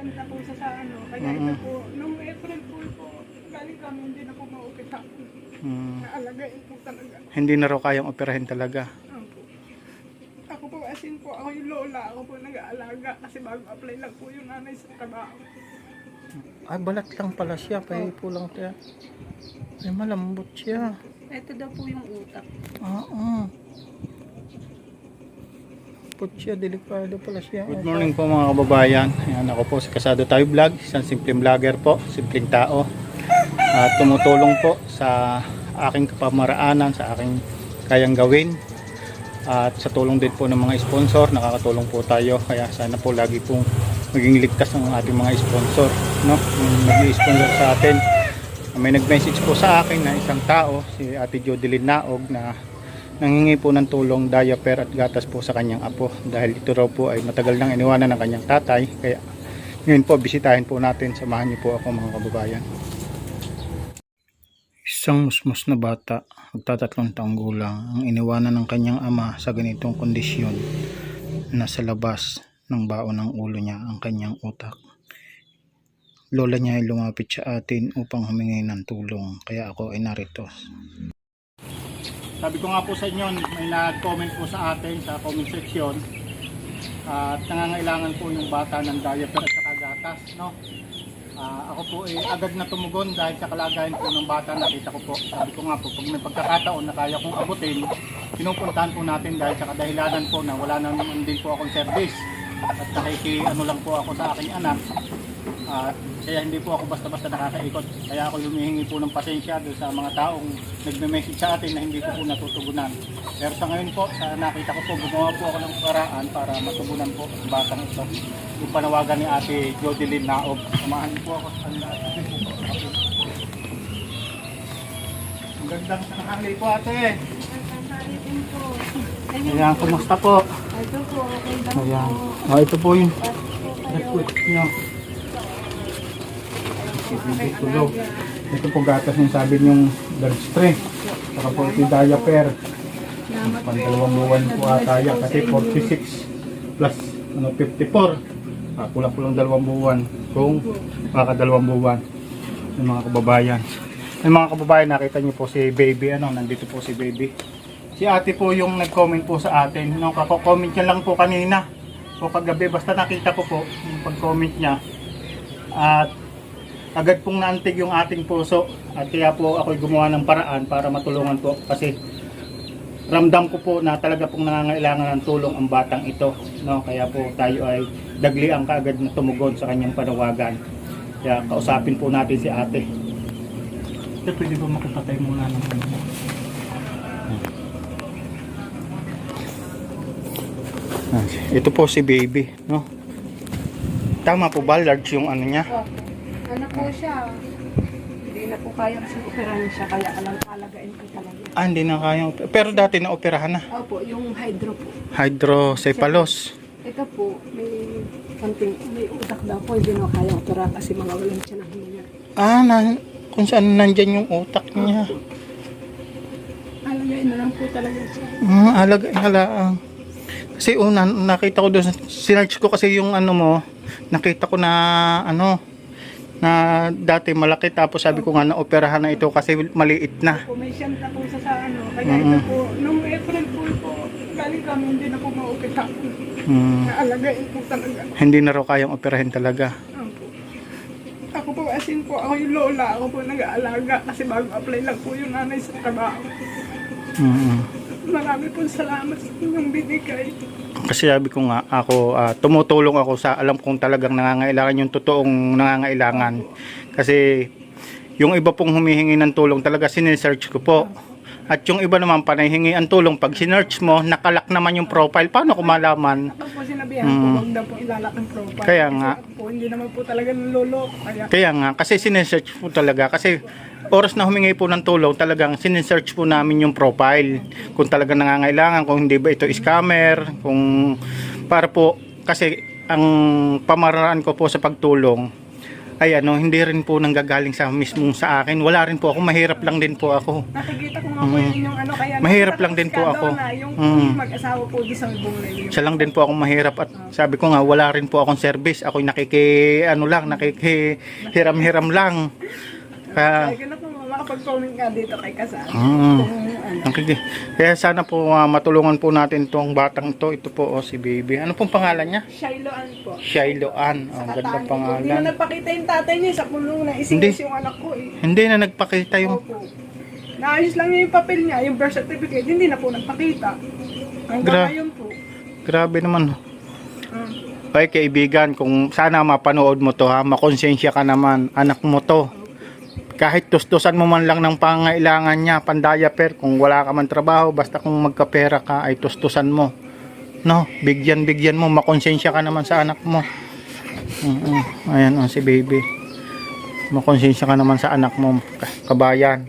Siyenta po siya sa ano. Kaya Mm-mm. ito po, nung April po po, galing kami, hindi na po maupit ako. Mm. Naalagain po talaga. Hindi na raw kayang operahin talaga. Opo. Ako po, as in po, ako yung lola. Ako po nag-aalaga kasi bago apply lang po yung nanay sa trabaho. Ay, balat lang pala siya. Pahipo lang siya. Ay, malambot siya. Ito daw po yung utak. Oo. Put siya, delikado pala siya. Good morning po mga kababayan. Ayan, ako po si Kasado Tayo Vlog. Isang simpleng vlogger po, simpleng tao. At tumutulong po sa aking kapamaraanan, sa aking kayang gawin. At sa tulong din po ng mga sponsor, nakakatulong po tayo. Kaya sana po lagi pong maging ligtas ang ating mga sponsor. No? Yung nag-sponsor sa atin. May nag-message po sa akin na isang tao, si Ate Jodeline Naog na nangingi po ng tulong diaper at gatas po sa kanyang apo. Dahil ito raw po ay matagal nang iniwanan ng kanyang tatay. Kaya ngayon po bisitahin po natin. Samahan niyo po ako mga kababayan. Isang musmus na bata magtatatlong taong gulang ang iniwanan ng kanyang ama sa ganitong kondisyon nasa labas ng baon ng ulo niya ang kanyang utak. Lola niya ay lumapit sa atin upang humingi ng tulong. Kaya ako ay narito sabi ko nga po sa inyo, may nag-comment po sa atin sa comment section at nangangailangan po yung bata ng diaper at saka gatas, no? Ah, ako po ay agad na tumugon dahil sa kalagayan po ng bata nakita ko po. Sabi ko nga po, pag may pagkakataon na kaya kong abutin, pinupuntahan po natin dahil sa kadahilanan po na wala na naman din po akong service. At nakiki ano lang po ako sa aking anak. At kaya hindi po ako basta-basta nakakaikot. Kaya ako humihingi po ng pasensya doon sa mga taong nagme-message sa atin na hindi ko po natutugunan. Pero sa ngayon po, sa nakita ko po, gumawa po ako ng paraan para matugunan po ang batang ito. Yung panawagan ni Ate Jodeline Naog. Samahan po ako sa kanila. Ang gandang tanghali po ate. Ayan, kumusta po? Ito po, okay lang Ayan. Oh, ito po yung request nyo. Ibigay tulog. Ito po gatas yung sabi yung blood strength. Saka po ito diaper. Pandalawang buwan po ata yan kasi 46 plus ano 54. Ah, kulang-kulang dalawang buwan. Kung makakadalawang buwan ng mga kababayan. Yung mga kababayan, nakita niyo po si baby, ano, nandito po si baby. Si ate po yung nag-comment po sa atin. Nung kako-comment niya lang po kanina. O kagabi, basta nakita ko po yung pag-comment niya. At agad pong naantig yung ating puso. At kaya po ako gumawa ng paraan para matulungan po. Kasi ramdam ko po na talaga pong nangangailangan ng tulong ang batang ito. No? Kaya po tayo ay dagli ang kaagad na tumugon sa kanyang panawagan. Kaya kausapin po natin si ate. Ito pwede ba makipatay muna ng ano? Ah, Ito po si baby, no? Tama po ba, large yung ano niya? Opo. Ano po siya? Hindi na po kaya kasi operahan siya, kaya alam palagain ko talaga. Ah, hindi na kaya. Pero dati na operahan na. Opo, yung hydro po. Hydrocephalus. Ito po, may konting, may utak daw po, hindi na kaya opera kasi mga walang siya ng hininga. Ah, na, kung saan nandyan yung utak niya. Alagain na lang po talaga siya. Ah, alag, halaang. Kasi una, nakita ko doon, sinerch ko kasi yung ano mo, nakita ko na ano, na dati malaki tapos sabi ko nga na operahan na ito kasi maliit na. May siyenta po siya sa ano, kaya ito po, nung April po po, galing kami, hindi na po maupit ako. Hmm, Naalagain po talaga. hindi na raw kayang operahin talaga. Opo. Ako po, as in po, ako yung lola, ako po nag-aalaga kasi bago apply lang po yung nanay sa trabaho. Hmm. Marami po salamat sa inyong binigay. Kasi sabi ko nga, ako, ah, tumutulong ako sa alam kong talagang nangangailangan yung totoong nangangailangan. Kasi yung iba pong humihingi ng tulong talaga sinesearch ko po. At yung iba naman panahingi ang tulong, pag sinearch mo, nakalak naman yung profile. Paano ko malaman? Ako po sinabihan Mm. po, huwag daw po ilalak ang profile. Kaya nga. po, hindi naman po talaga niloloko. Kaya Kaya nga, kasi sinesearch po talaga. Kasi oras na humingi po ng tulong, talagang sinesearch po namin yung profile. Kung talagang nangangailangan, kung hindi ba ito scammer, kung para po, kasi ang pamaraan ko po sa pagtulong, ay ano, hindi rin po nanggagaling sa mismong sa akin. Wala rin po ako, mahirap lang din po ako. Nakikita ko nga po Mm. yun yung ano kaya. Mahirap lang din po ako. Na, yung Mm. mag-asawa po di sa bunglay. Yung Siya lang din po ako mahirap at sabi ko nga wala rin po akong service. Ako'y nakiki ano lang, nakiki hiram-hiram lang. Kaya Ay, ganun po, makapag-comment nga dito kay Kasal. Mm. Ano. nakiki Kaya sana po ah, matulungan po natin tong batang to. Ito po oh, si baby. Ano pong pangalan niya? Shilohan po. Shiloh Ann. Oh, Sa ganda Katani po. Hindi na nagpakita yung tatay niya sa puno na Hindi. isingis yung anak ko eh. Hindi na nagpakita yung Opo. Naayos lang niya yung papel niya, yung birth certificate, hindi na po nagpakita. Hanggang Gra- ngayon po. grabe naman. Mm. Ay kaibigan, kung sana mapanood mo to ha, makonsensya ka naman, anak mo to. Kahit tustusan mo man lang ng pangailangan niya, pandaya per, kung wala ka man trabaho, basta kung magkapera ka, ay tustusan mo. No, bigyan bigyan mo, makonsensya ka naman sa anak mo. Mm Ayan oh, si baby. Makonsensya ka naman sa anak mo, ka- kabayan.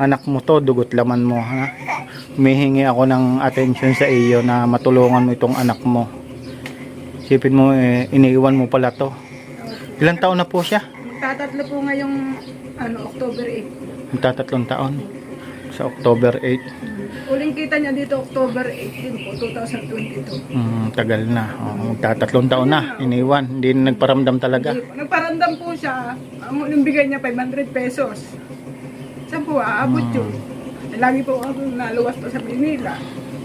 Anak mo to, dugot laman mo ha. Humihingi ako ng attention sa iyo na matulungan mo itong anak mo. Isipin mo, eh, iniiwan mo pala to. Ilang taon na po siya? Magtatatlo po ngayong ano, October 8. Magtatatlong taon. Sa October 8. Uling kita niya dito October 18 po, 2022. Mm, tagal na. Oh, magtatatlong taon na. Iniwan. Hindi na nagparamdam talaga. Hindi po. Siya, nung bigay niya 500 pesos. Saan po aabot Hmm. yun? Lagi po ako naluwas po sa Manila.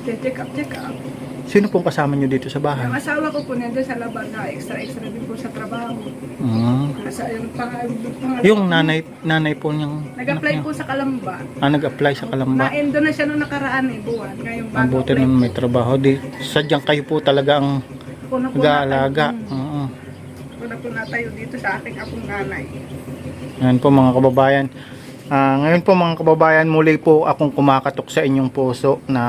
Check up, check up. Sino pong kasama nyo dito sa Ang bahay? asawa ko po nandun sa labas na extra-extra din po sa trabaho. Mm. Nasa yung pang, pang Yung nanay, nanay po niyang Nag-apply po sa Kalamba. Ah, nag-apply sa Kalamba. Na-endo na siya nung nakaraan eh, buwan. Ngayong Ang buti apply naman po. may trabaho. Di, sadyang kayo po talaga ang na nag-aalaga. Oo. Ako na po natayo dito sa aking apong nanay. Yan po mga kababayan. Ah, ngayon po mga kababayan, muli po akong kumakatok sa inyong puso na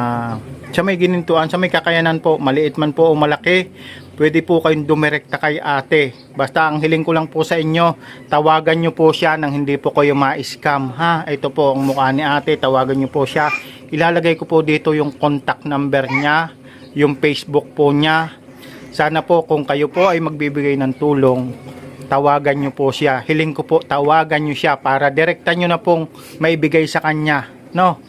sa may ginintuan, sa may kakayanan po, maliit man po o malaki, pwede po kayong dumirekta kay ate. Basta ang hiling ko lang po sa inyo, tawagan nyo po siya nang hindi po kayo ma-scam. Ha? Ito po ang mukha ni ate, tawagan nyo po siya. Ilalagay ko po dito yung contact number niya, yung Facebook po niya. Sana po kung kayo po ay magbibigay ng tulong, tawagan nyo po siya. Hiling ko po, tawagan nyo siya para direkta nyo na pong maibigay sa kanya. No?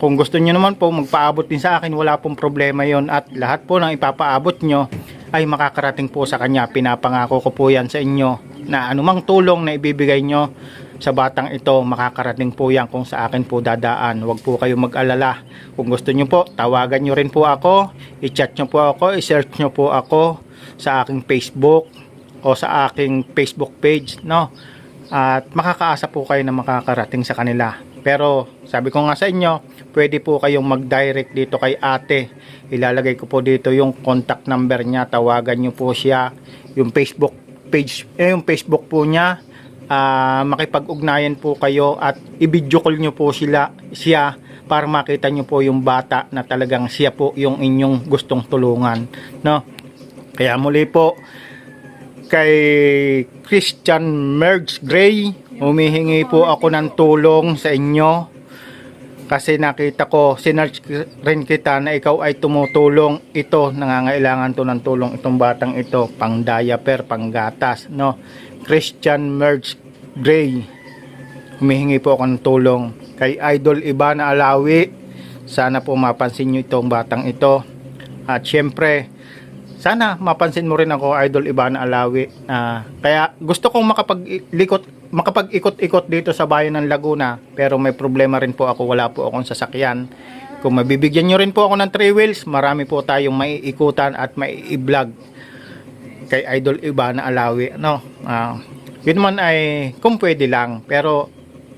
Kung gusto nyo naman po magpaabot din sa akin, wala pong problema yon At lahat po ng ipapaabot nyo ay makakarating po sa kanya. Pinapangako ko po yan sa inyo na anumang tulong na ibibigay nyo sa batang ito, makakarating po yan kung sa akin po dadaan. Huwag po kayo mag-alala. Kung gusto nyo po, tawagan nyo rin po ako, i-chat nyo po ako, i-search nyo po ako sa aking Facebook, o sa aking Facebook page, no? At makakaasa po kayo na makakarating sa kanila. Pero sabi ko nga sa inyo, pwede po kayong mag-direct dito kay ate. Ilalagay ko po dito yung contact number niya, tawagan niyo po siya, yung Facebook page, eh, yung Facebook po niya, ah, makipag-ugnayan po kayo at i-video call niyo po sila, siya para makita niyo po yung bata na talagang siya po yung inyong gustong tulungan, no? Kaya muli po, kay Christian Mergs Gray. Humihingi po ako ng tulong sa inyo kasi nakita ko, sinerch rin kita na ikaw ay tumutulong. Ito, nangangailangan to ng tulong itong batang ito, pang diaper, pang gatas, no? Christian Mergs Gray. Humihingi po ako ng tulong kay Idol Ibana Alawi. Sana po mapansin nyo itong batang ito. At syempre, sana mapansin mo rin ako idol Ivana Alawi Ah, kaya gusto kong makapag-likot makapag-ikot-ikot dito sa bayan ng Laguna pero may problema rin po ako wala po akong sasakyan. Kung mabibigyan nyo rin po ako ng 3 wheels marami po tayong maiikutan at mai-vlog kay idol Ivana Alawi no Ah, yun man ay kung pwede lang pero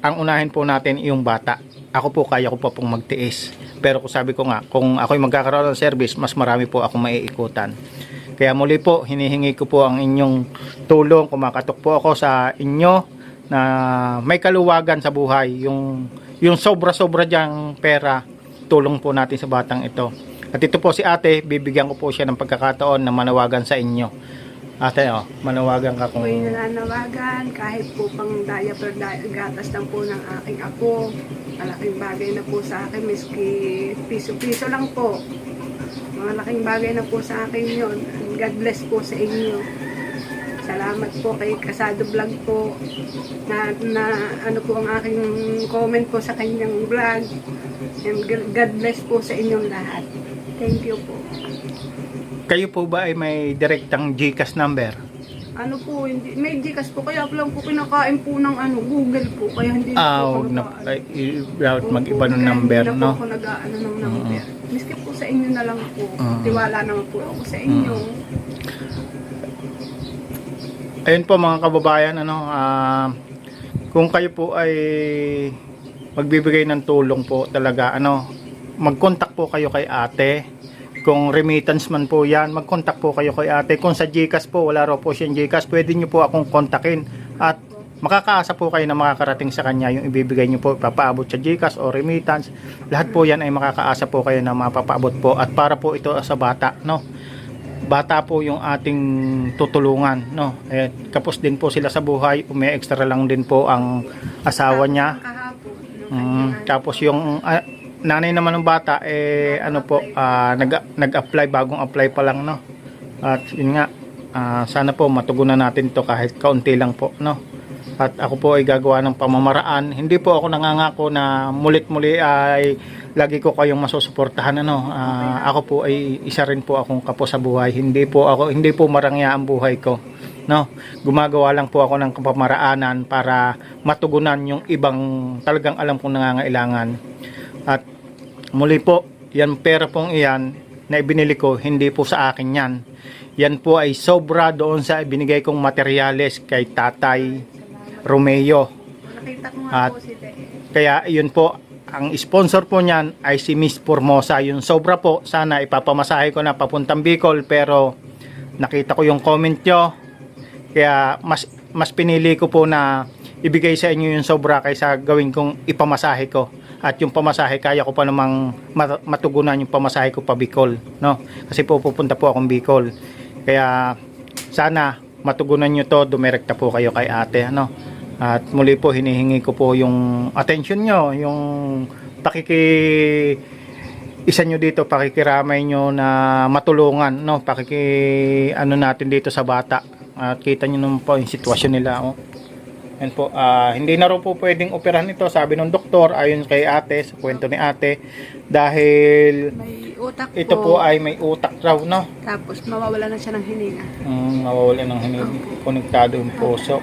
ang unahin po natin yung bata. Ako po kaya ko po pong magtiis. Pero kung sabi ko nga kung ako'y magkakaroon ng service mas marami po ako maiikutan. Kaya muli po hinihingi ko po ang inyong tulong. Kumakatok po ako sa inyo na may kaluwagan sa buhay yung yung sobra-sobra diyang pera tulong po natin sa batang ito at ito po si ate bibigyan ko po siya ng pagkakataon na manawagan sa inyo ate oh manawagan ka kung Ako'y nananawagan kahit po pang diaper di- gatas lang po ng aking apo. Malaking bagay na po sa akin, miski piso-piso lang po. Malaking bagay na po sa akin yon. God bless po sa inyo. Salamat po kay Kasado Vlog po na, na ano po ang aking comment po sa kanyang vlog. And God bless po sa inyong lahat. Thank you po. Kayo po ba ay may direktang GCash number? Ano po, hindi, may Gcash po, kaya po lang po kinakain po ng ano, Google po, kaya hindi Ah, po huwag na ay, dapat mag-iba ng number, hindi na no? po ako nag-ano ng number. Miski po sa inyo na lang po. Mm. Tiwala naman po ako sa inyo. Ayun po mga kababayan, ano, ah, kung kayo po ay magbibigay ng tulong po talaga, ano, mag-contact po kayo kay ate. Kung remittance man po yan, mag-contact po kayo kay ate. Kung sa GCash po, wala raw po siyang GCash, pwede nyo po akong kontakin. At makakaasa po kayo na makakarating sa kanya yung ibibigay nyo po, papaabot sa GCash o remittance. Lahat po yan ay makakaasa po kayo na mapapaabot po. At para po ito sa bata, no? Bata po yung ating tutulungan no? Eh, kapos din po sila sa buhay may extra lang din po ang asawa niya. Mm, tapos yung ah, nanay naman ng bata eh ano po ah, nag nag-apply bagong apply pa lang no? At yun nga ah, sana po matugunan natin to kahit kaunti lang po no? At ako po ay gagawa ng pamamaraan. Hindi po ako nangangako na mulit-muli ay lagi ko kayong masusuportahan ano. Ah, ako po ay isa rin po akong kapo sa buhay. Hindi po ako hindi po marangya ang buhay ko no. Gumagawa lang po ako ng pamaraanan para matugunan yung ibang talagang alam kong nangangailangan. At muli po yan pera pong iyan na ibinili ko hindi po sa akin yan. Yan po ay sobra doon sa ibinigay kong materyales kay tatay Romeo. At- kaya yun po, ang sponsor po niyan ay si Miss Formosa. Yung sobra po, sana ipapamasahe ko na papuntang Bicol pero nakita ko yung comment nyo. Kaya mas, mas pinili ko po na ibigay sa inyo yung sobra kaysa gawin kong ipamasahe ko. At yung pamasahe, kaya ko pa namang mat- matugunan yung pamasahe ko pa Bicol. No? Kasi po pupunta po akong Bicol. Kaya sana matugunan nyo to, dumirekta po kayo kay ate. Ano? At muli po hinihingi ko po yung attention nyo, yung pakiki isa nyo dito pakikiramay nyo na matulungan no? Pakiki ano natin dito sa bata. At kita nyo naman po yung sitwasyon nila oh. Yan po, ah, hindi na raw po pwedeng operahan ito sabi ng doktor ayon kay ate sa kwento ni ate dahil May utak ito po. ay may utak raw no? Tapos mawawala na siya ng hininga. mm, mawawala ng hinig konektado yung puso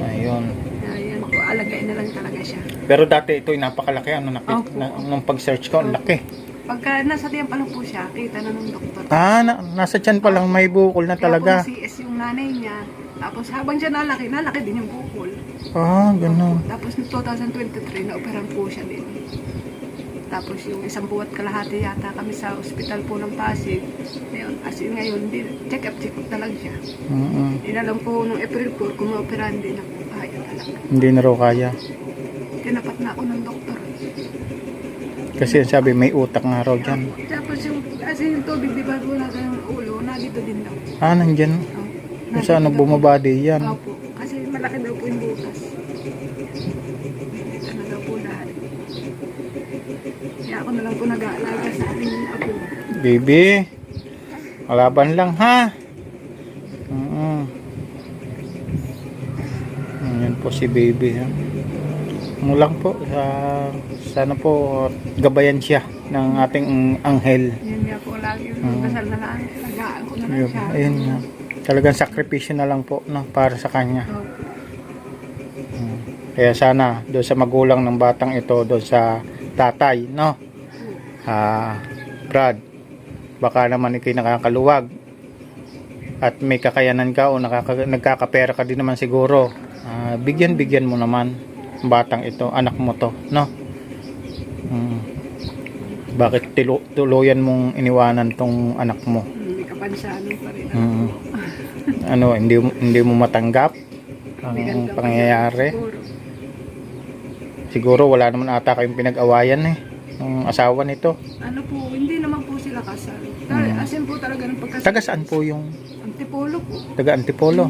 ayun Ayan po, alagayin na lang talaga siya. Pero dati ito napakalaki ano nakita Opo. na, nung pag-search ko, ang laki. Pagka nasa tiyan pa lang po siya, kita na ng doktor. Ah, na, nasa tiyan pa lang may bukol na Kaya talaga. po CS yung nanay niya. Tapos habang siya nalaki, nalaki din yung bukol. Ah, ganun. Tapos noong 2023, na-operan po siya din. Tapos yung isang buwat kalahati yata kami sa ospital po ng Pasig. Ngayon, as in ngayon, di, check up, check up na lang siya. Mm-mm. Inalam po nung April 4, kung ma-operan din ako, kaya talaga. Hindi na raw kaya. Tinapat na ako ng doktor. Kasi sabi may utak nga raw dyan. Tapos yung, kasi yung tubig, di ba wala kang ulo, nandito din daw. Ah, nandyan. Oh, Kung saan po. bumabadi yan. Opo, kasi malaki daw po yung butas. Dito na daw po lahat. Kaya ako na lang po nag-aalaga sa ating apo. Baby, malaban lang ha. Mm Yan po si baby ha. Ano lang po, sa, sana po gabayan siya ng ating anghel. Yan nga po lagi Mm. dasal na lang. Alagaan ko na lang Ayun, siya. ayun nga. Talagang sakripisyo na lang po no, para sa kanya. Opo. Kaya sana doon sa magulang ng batang ito, doon sa tatay, no? Ah, Brad, baka naman ikay nakakaluwag at may kakayanan ka o nakaka, nagkakapera ka din naman siguro. Ah, bigyan bigyan mo naman ang batang ito, anak mo to, no? Hmm. Bakit tilo, tuluyan mong iniwanan tong anak mo? Hindi ka pansanin pa rin. Hmm. Ano, hindi hindi mo matanggap ang pangyayari? Siguro. Wala naman ata kayong pinag-awayan eh. Ng asawa nito. Ano po, hindi naman po sila kasal. Dahil Mm. asin po talaga ng pagkasal. Taga saan po yung Antipolo po. taga Antipolo?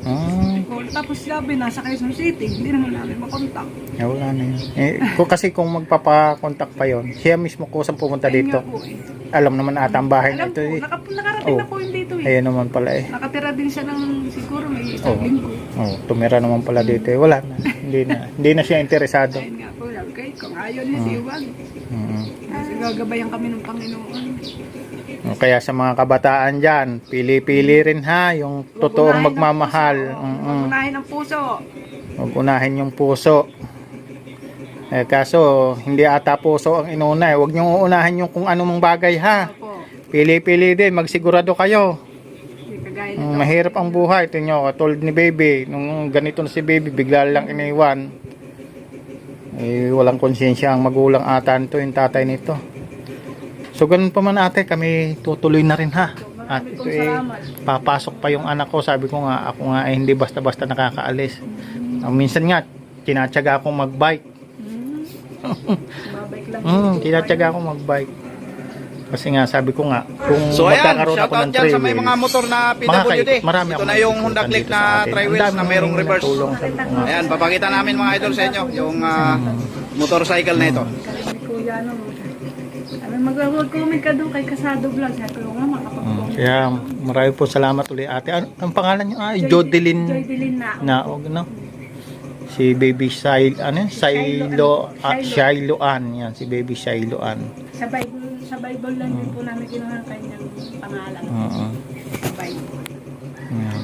Ah, Antipolo. tapos sabi nasa Quezon City, hindi naman namin makontak. Eh, wala na yun. Eh, kung, kasi kung magpapakontak pa yon siya mismo kusang pumunta Ayun dito. po eh. Alam naman ata ang bahay na Alam ito. po, Eh. nakap nakarating Oh. na po yun dito eh. Ayun naman pala eh. Nakatira din siya ng siguro may isang Oh. linggo. Oh, tumira naman pala dito eh. Wala na. hindi na. Hindi na siya interesado. Ayun nga po, ko, eh, kung ayaw niya, Hmm. di wag. Mm. Kasi gagabayan kami ng Panginoon. O, Kaya sa mga kabataan dyan, pili-pili rin ha, yung Huwag totoong unahin ang magmamahal. puso. Mm-mm. Huwag unahin ang puso. Huwag unahin yung puso. Eh, kaso, hindi ata puso ang inuna eh. Huwag niyong uunahin yung kung anong bagay ha. Opo. Pili-pili din, magsigurado kayo. Hindi kagaya Mm, nito. Mahirap ang buhay. Ito nyo, katulad ni baby. Nung ganito na si baby, bigla lang iniwan. Eh, walang konsensya ang magulang ata nito, yung tatay nito. So, ganun pa man ate, kami tutuloy na rin ha. At ito eh, papasok pa yung anak ko. Sabi ko nga, ako nga eh, hindi basta-basta nakakaalis. Ang minsan nga, tinatsaga akong magbike. Lang. Mm, tinatsaga akong magbike. Kasi nga, sabi ko nga, kung So ayan, magkakaroon ako shoutout ng dyan three sa may mga motor na mga PWD. kay- marami Ito na yung Honda Click na sa atin. tri Ang wheels dami na mayroong reverse. mga- Ayan, papakita namin mga idol sa inyo yung ah, motorcycle na ito. Kuya, ano, mag-comment ka doon kay Kasado Vlog. Sabi ko nga, Mm, makapag-comment. Kaya marami po salamat ulit ate. Ano, ang pangalan niyo? Ah, Jodelyn Joy Dilin na. Naog, no? Si Baby Shail, ano? yun? Shailo, ah. Yan, si Baby Shailoan. Sa Bible, sa Bible lang din po namin kinuha ang kanyang pangalan. Oo. Sa Bible. Yan.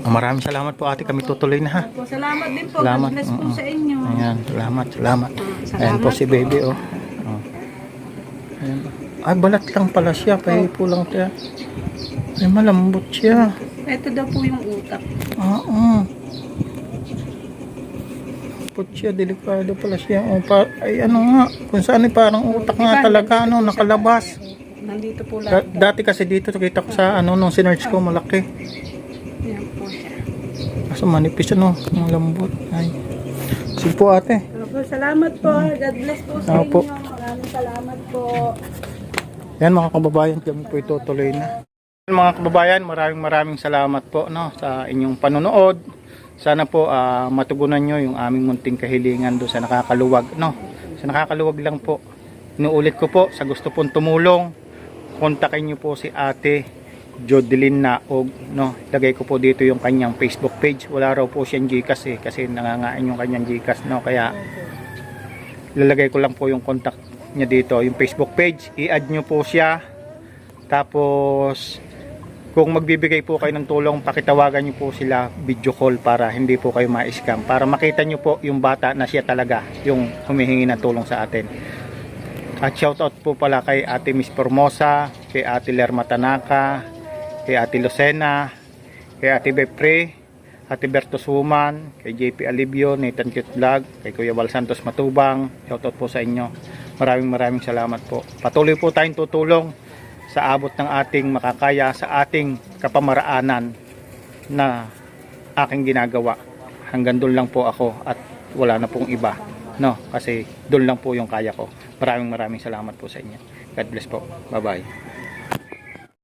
Ah, maraming salamat po ate. Kami tutuloy na ha. Salamat din po. Salamat. God bless po Oo. sa inyo. Ayan, salamat, salamat. Salamat Ayan po si po. baby, oh. oh. Ayan. Ay, balat lang pala siya. Pahipo lang siya. Ay, malambot siya. Ito daw po yung utak. Oo. Malambot siya, delikado pala siya. Oh, pa, ay, ano nga, kung saan ay parang utak nga talaga, ano, nakalabas. Nandito po Da- lahat. dati kasi dito, nakita ko sa, ano, nung sinerch ko, malaki. Yan po siya. Kaso manipis, ano, malambot. Ay. Sige po, ate. Opo, salamat po. God bless po sa Opo. inyo. Maraming salamat po. Yan mga kababayan, kami po itutuloy na. Mga kababayan, maraming maraming salamat po no, sa inyong panonood. Sana po ah, matugunan nyo yung aming munting kahilingan doon sa nakakaluwag. No? Sa nakakaluwag lang po. Inuulit ko po, sa gusto pong tumulong, kontakin nyo po si ate Jodelyn Naog. No? Lagay ko po dito yung kanyang Facebook page. Wala raw po siyang Gcash eh, kasi nangangain yung kanyang Gcash. No? Kaya lalagay ko lang po yung contact niya dito, yung Facebook page. I-add nyo po siya. Tapos, kung magbibigay po kayo ng tulong, pakitawagan nyo po sila video call para hindi po kayo ma-scam. Para makita nyo po yung bata na siya talaga yung humihingi ng tulong sa atin. At shoutout po pala kay Ate Miss Formosa, kay Ate Lerma Tanaka, kay Ate Lucena, kay Ate Bepre, Ate Bertos Human, kay JP Alibio, Nathan Cute Vlog, kay Kuya Val Santos Matubang. Shoutout po sa inyo. Maraming maraming salamat po. Patuloy po tayong tutulong sa abot ng ating makakaya sa ating kapamaraanan na aking ginagawa. Hanggang doon lang po ako at wala na pong iba. No, kasi doon lang po yung kaya ko. Maraming maraming salamat po sa inyo. God bless po. Bye-bye.